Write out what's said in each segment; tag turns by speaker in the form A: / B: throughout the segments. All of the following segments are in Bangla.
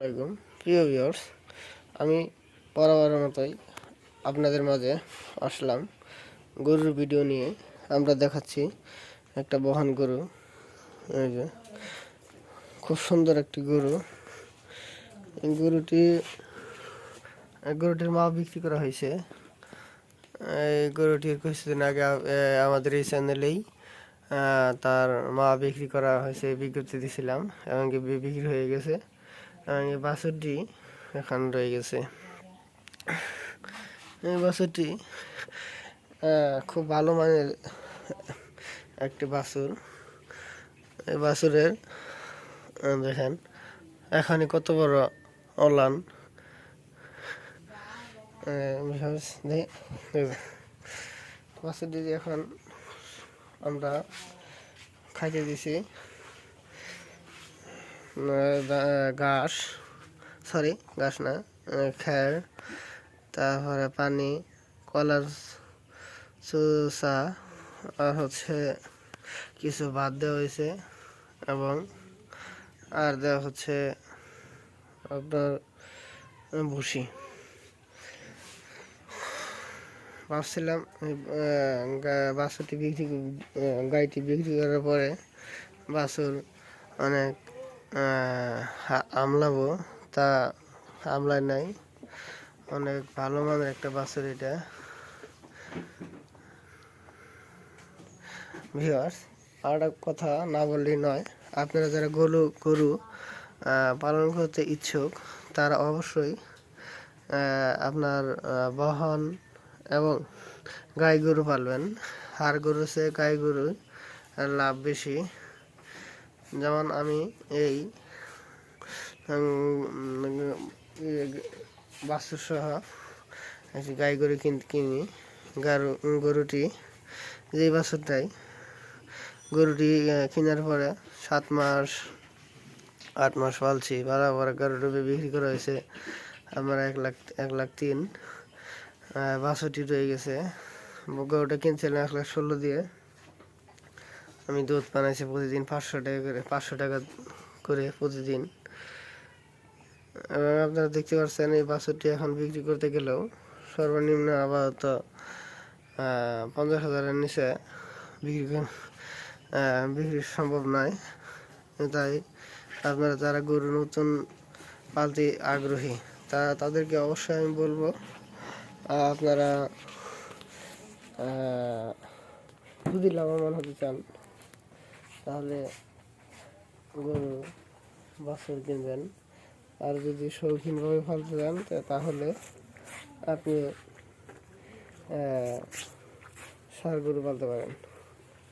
A: আসসালামাইকুম প্রিয় ভিউয়ার্স আমি বরাবরের মতোই আপনাদের মাঝে আসলাম। গরুর ভিডিও নিয়ে আমরা দেখাচ্ছি একটা বহান গরু। এই যে, খুব সুন্দর একটি গরু। এই গরুটি গরুটির মা বিক্রি করা হয়েছে। এই গরুটির কিছুদিন আগে আমাদের এই চ্যানেলেই তার মা বিক্রি করা হয়েছে, বিজ্ঞপ্তি দিয়েছিলাম এমনকি বিক্রি হয়ে গেছে। বাছুরটি এখন রয়ে গেছে। এই বাছুরটি খুব ভালো মানের একটি বাছুর। এই বাছুরের দেখেন এখানে কত বড় অলান। বাছুরটি এখন আমরা খাইতে দিছি। ঘাস সরি ঘাস না খ্যার তারপরে পানি, কলার চুষা আর হচ্ছে কিছু ভাত দেওয়া হয়েছে এবং আর দেওয়া হচ্ছে আপনার ভুসি। ভাবছিলাম বাছুরটি বিক্রি গাড়িটি বিক্রি করার পরে বাছুর অনেক আমলাবো। তা আমলায় নাই। অনেক ভালো মানের একটা বাছুর এটা। ভিওয়ার্স আর কথা না বললেই নয়, আপনারা যারা গরু গরু পালন করতে ইচ্ছুক, তারা অবশ্যই আপনার বহন এবং গাই গরু পালবেন। হাড় গরু সে গাই গরু লাভ বেশি। যেমন আমি এই বাস্তু সহ একটি গাই গরু কিন গারু গরুটি যেই বাছুরটাই গরুটি কেনার পরে সাত মাস, আট মাস পালছি। বরাবর গরুটি বিক্রি করা হয়েছে আমার এক লাখ এক লাখ তিন। বাছুরটি রয়ে গেছে। গরুটা কিনছিলাম এক লাখ ষোলো দিয়ে। আমি দুধ বানাইছি প্রতিদিন পাঁচশো টাকা করে, পাঁচশো টাকা করে প্রতিদিন। আপনারা দেখতে পাচ্ছেন, এই বাছুরটি এখন বিক্রি করতে গেলেও সর্বনিম্ন আপাতত পঞ্চাশ হাজারের নিচে বিক্রি কর- বিক্রি সম্ভব নয়। তাই আপনারা যারা গরু নতুন পালতে আগ্রহী তা তাদেরকে অবশ্যই আমি বলব আপনারা যদি লাভবান হতে চান। তাহলে গরু, বাছুর কিনবেন। আর যদি শৌখিনভাবে ফালতে চান তাহলে আপনি সার গরু পালতে পারেন।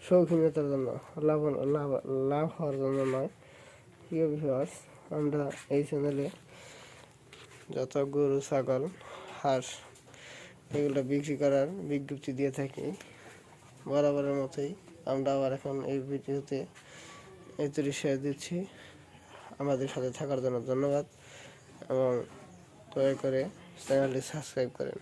A: শৌখিনতার জন্য, লাভ লাভ লাভ হওয়ার জন্য নয়। প্রিয় ভিউয়ার্স আমরা এই চ্যানেলে যত গরু, ছাগল, হাঁস, এগুলো বিক্রি করার বিজ্ঞপ্তি দিয়ে থাকি। বরাবরের মতোই। আমরা আবার এখন এই ভিডিওতে এই শেয়ার দিচ্ছি। আমাদের সাথে থাকার জন্য ধন্যবাদ এবং দয়া করে চ্যানেলটি সাবস্ক্রাইব করেন।